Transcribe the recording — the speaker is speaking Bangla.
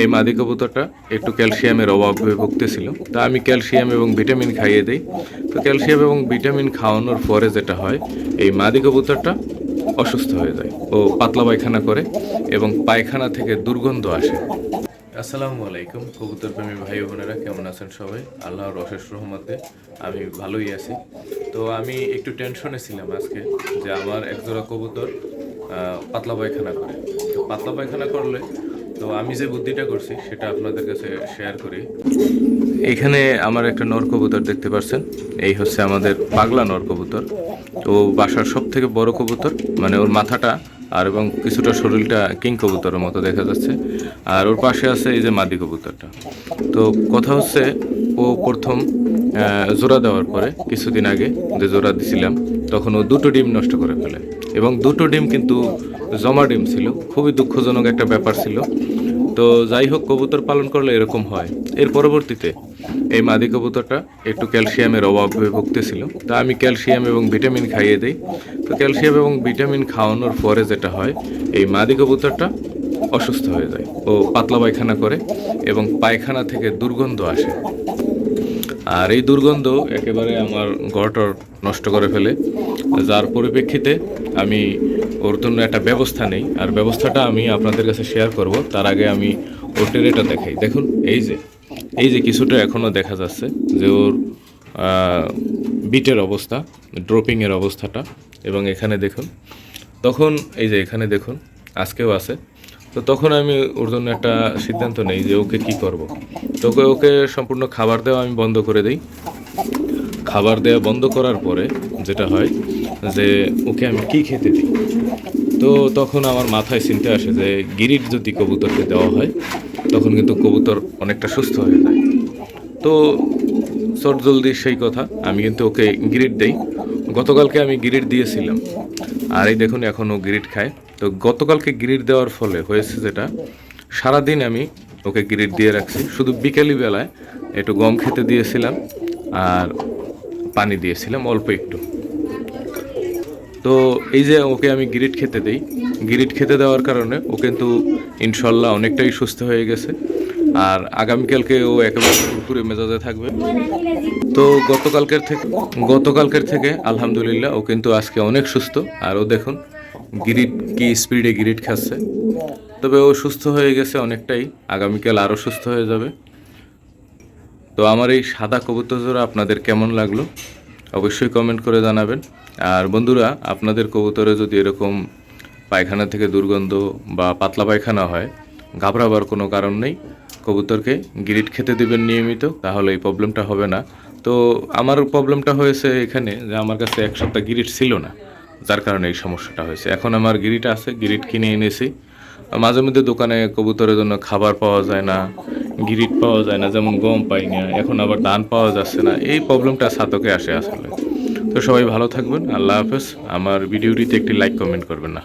এই মাদি কবুতরটা একটু ক্যালসিয়ামের অভাবে ভুগতেছিল। তা আমি ক্যালসিয়াম এবং ভিটামিন খাইয়ে দিই। তো ক্যালসিয়াম এবং ভিটামিন খাওয়ানোর পরে যেটা হয়, এই মাদি কবুতরটা অসুস্থ হয়ে যায় ও পাতলা পায়খানা করে এবং পায়খানা থেকে দুর্গন্ধ আসে। আসসালামু আলাইকুম কবুতর প্রেমী ভাই বোনেরা, কেমন আছেন সবাই? আল্লাহর অশেষ রহমতে আমি ভালোই আছি। তো আমি একটু টেনশনে ছিলাম আজকে যে আমার একজোড়া কবুতর পাতলা পায়খানা করে। তো পাতলা পায়খানা করলে তো আমি যে বুদ্ধিটা করছি, সেটা আপনাদের কাছে শেয়ার করি। এখানে আমার একটা নর কবুতর দেখতে পাচ্ছেন এই হচ্ছে আমাদের পাগলা নর কবুতর। তো বাসার সব থেকে বড় কবুতর মানে ওর মাথাটা আর এবং কিছুটা শরীরটা কিং কবুতরের মতো দেখা যাচ্ছে। আর ওর পাশে আছে এই যে মাদি কবুতরটা। তো কথা হচ্ছে, ও প্রথম জোড়া দেওয়ার পরে, কিছুদিন আগে যে জোড়া দিছিলাম, তখন ও দুটো ডিম নষ্ট করে ফেলে। এবং দুটো ডিম কিন্তু জমা ডিম ছিল, খুবই দুঃখজনক একটা ব্যাপার ছিল। তো যাই হোক, কবুতর পালন করলে এরকম হয়। এর পরবর্তীতে এই মাদি কবুতরটা একটু ক্যালসিয়ামের অভাবে ভুগতেছিল। তা আমি ক্যালসিয়াম এবং ভিটামিন খাইয়ে দিই। তো ক্যালসিয়াম এবং ভিটামিন খাওয়ানোর পরে যেটা হয়, এই মাদি কবুতরটা অসুস্থ হয়ে যায়। ও পাতলা পায়খানা করে এবং পায়খানা থেকে দুর্গন্ধ আসে। আর এই দুর্গন্ধ একেবারে আমার ঘরটর নষ্ট করে ফেলে। যার পরিপ্রেক্ষিতে আমি ওর জন্য একটা ব্যবস্থা নেই। আর ব্যবস্থাটা আমি আপনাদের কাছে শেয়ার করব। তার আগে আমি ওর টেরেটা দেখাই। দেখুন, এই যে এই যে কিছুটা এখনও দেখা যাচ্ছে যে ওর বিটের অবস্থা ড্রপিংয়ের অবস্থাটা। এবং এখানে দেখুন, তখন এই যে এখানে দেখুন, আজকেও আছে। তো তখন আমি ওর জন্য একটা সিদ্ধান্ত নেই যে ওকে কি করব। তোকে ওকে সম্পূর্ণ খাবার দেওয়া আমি বন্ধ করে দিই। খাবার দেওয়া বন্ধ করার পরে যেটা হয় যে ওকে আমি কি খেতে দিই? তো তখন আমার মাথায় চিন্তা আসে যে গিরিট যদি কবুতরকে দেওয়া হয়, তখন কিন্তু কবুতর অনেকটা সুস্থ হয়ে যায়। তো চট জলদি সেই কথা, আমি কিন্তু ওকে গিরিট দেই। গতকালকে আমি গিরিট দিয়েছিলাম। আর এই দেখুন এখন ও গিরিট খায়। তো গতকালকে গিরিট দেওয়ার ফলে হয়েছে যেটা, সারাদিন আমি ওকে গিরিট দিয়ে রাখছি। শুধু বিকেলি বেলায় একটু গম খেতে দিয়েছিলাম আর পানি দিয়েছিলাম অল্প একটু। তো এই যে ওকে আমি গিরিট খেতে দেই, গিরিট খেতে দেওয়ার কারণে ও কিন্তু ইনশাল্লাহ অনেকটাই সুস্থ হয়ে গেছে। আর আগামীকালকে ও একেবারে পুরো মেজাজে থাকবে। তো গতকালকের থেকে গতকালকের থেকে আলহামদুলিল্লাহ, ও কিন্তু আজকে অনেক সুস্থ। আর ও দেখুন, গিরিট কি স্পিডে গিরিট খাচ্ছে। তবে ও সুস্থ হয়ে গেছে অনেকটাই। আগামীকাল আরও সুস্থ হয়ে যাবে। তো আমার এই সাদা কবুতর জোড়া আপনাদের কেমন লাগল, অবশ্যই কমেন্ট করে জানাবেন। আর বন্ধুরা, আপনাদের কবুতরে যদি এরকম পায়খানা থেকে দুর্গন্ধ বা পাতলা পায়খানা হয় ঘাবড়াবার কোনো কারণ নেই। কবুতরকে গিরিট খেতে দেবেন নিয়মিত, তাহলে এই প্রবলেমটা হবে না। তো আমার প্রবলেমটা হয়েছে এখানে যে আমার কাছে এক সপ্তাহ গিরিট ছিল না, যার কারণে এই সমস্যাটা হয়েছে। এখন আমার গিরিট আছে গিরিট কিনে এনেছি। মাঝে মধ্যে দোকানে কবুতরের জন্য খাবার পাওয়া যায় না গিরিট পাওয়া যায় না, যেমন গম পাই না, এখন আবার ধান পাওয়া যাচ্ছে না। এই প্রবলেমটা সাতকে আসে আসলে। তো সবাই ভালো থাকবেন, আল্লাহ হাফেজ। আমার ভিডিওটিতে একটি লাইক কমেন্ট করবেন না।